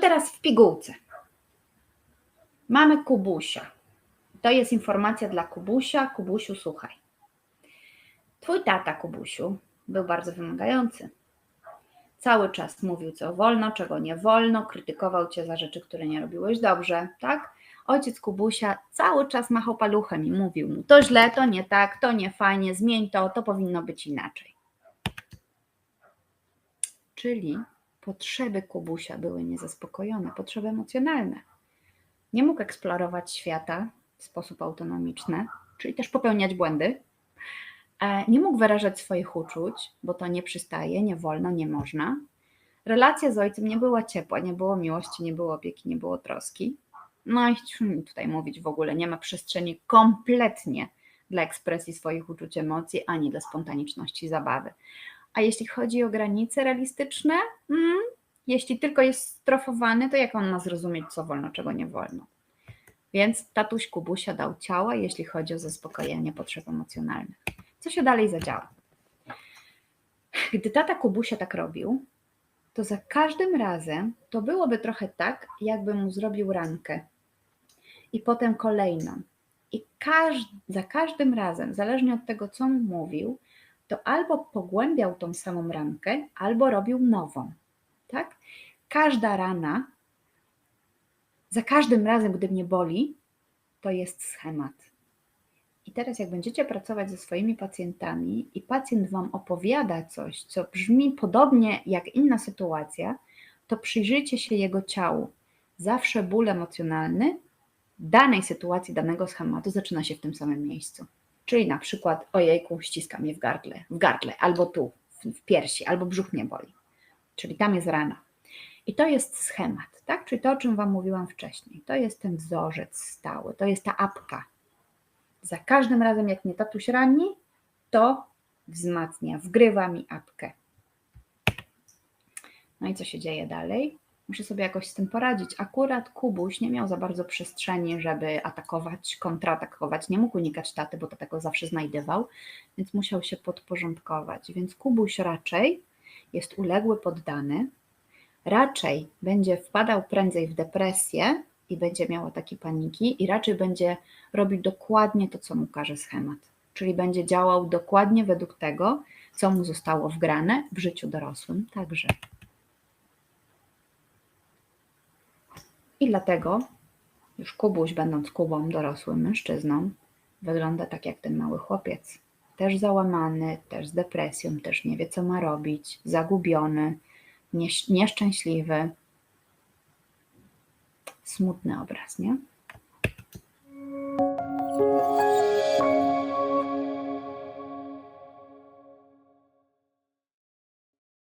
teraz w pigułce. Mamy Kubusia. To jest informacja dla Kubusia. Kubusiu, słuchaj. Twój tata, Kubusiu, był bardzo wymagający. Cały czas mówił, co wolno, czego nie wolno, krytykował cię za rzeczy, które nie robiłeś dobrze, tak? Ojciec Kubusia cały czas machał paluchem i mówił mu: To źle, to nie tak, to nie fajnie, zmień to, to powinno być inaczej. Czyli potrzeby Kubusia były niezaspokojone, potrzeby emocjonalne. Nie mógł eksplorować świata w sposób autonomiczny, czyli też popełniać błędy. E, Nie mógł wyrażać swoich uczuć, bo to nie przystaje, nie wolno, nie można. Relacja z ojcem nie była ciepła, nie było miłości, nie było opieki, nie było troski. No i tutaj mówić w ogóle nie ma przestrzeni kompletnie dla ekspresji swoich uczuć, emocji, ani dla spontaniczności zabawy. A jeśli chodzi o granice realistyczne, mm, jeśli tylko jest strofowany, to jak on ma zrozumieć, co wolno, czego nie wolno? Więc tatuś Kubusia dał ciała, jeśli chodzi o zaspokojenie potrzeb emocjonalnych. Co się dalej zadziało? Gdy tata Kubusia tak robił, to za każdym razem to byłoby trochę tak, jakby mu zrobił rankę. I potem kolejną. I każ- za każdym razem, zależnie od tego, co mu mówił, to albo pogłębiał tą samą rankę, albo robił nową. Tak? Każda rana, za każdym razem, gdy mnie boli, to jest schemat. I teraz, jak będziecie pracować ze swoimi pacjentami i pacjent Wam opowiada coś, co brzmi podobnie jak inna sytuacja, to przyjrzyjcie się jego ciału. Zawsze ból emocjonalny danej sytuacji, danego schematu zaczyna się w tym samym miejscu. Czyli na przykład, ojejku, ściska mnie w gardle, w gardle, albo tu, w, piersi, albo brzuch mnie boli. Czyli tam jest rana. I to jest schemat, tak? Czyli to, o czym Wam mówiłam wcześniej. To jest ten wzorzec stały, to jest ta apka. Za każdym razem, jak mnie tatuś rani, to wzmacnia, wgrywa mi apkę. No i co się dzieje dalej? Muszę sobie jakoś z tym poradzić. Akurat Kubuś nie miał za bardzo przestrzeni, żeby atakować, kontratakować. Nie mógł unikać taty, bo tata go zawsze znajdywał, więc musiał się podporządkować. Więc Kubuś raczej jest uległy, poddany, raczej będzie wpadał prędzej w depresję i będzie miał ataki paniki i raczej będzie robił dokładnie to, co mu każe schemat. Czyli będzie działał dokładnie według tego, co mu zostało wgrane w życiu dorosłym także. I dlatego już Kubuś, będąc Kubą, dorosłym mężczyzną, wygląda tak jak ten mały chłopiec. Też załamany, też z depresją, też nie wie, co ma robić, zagubiony, nieszczęśliwy. Smutny obraz, nie?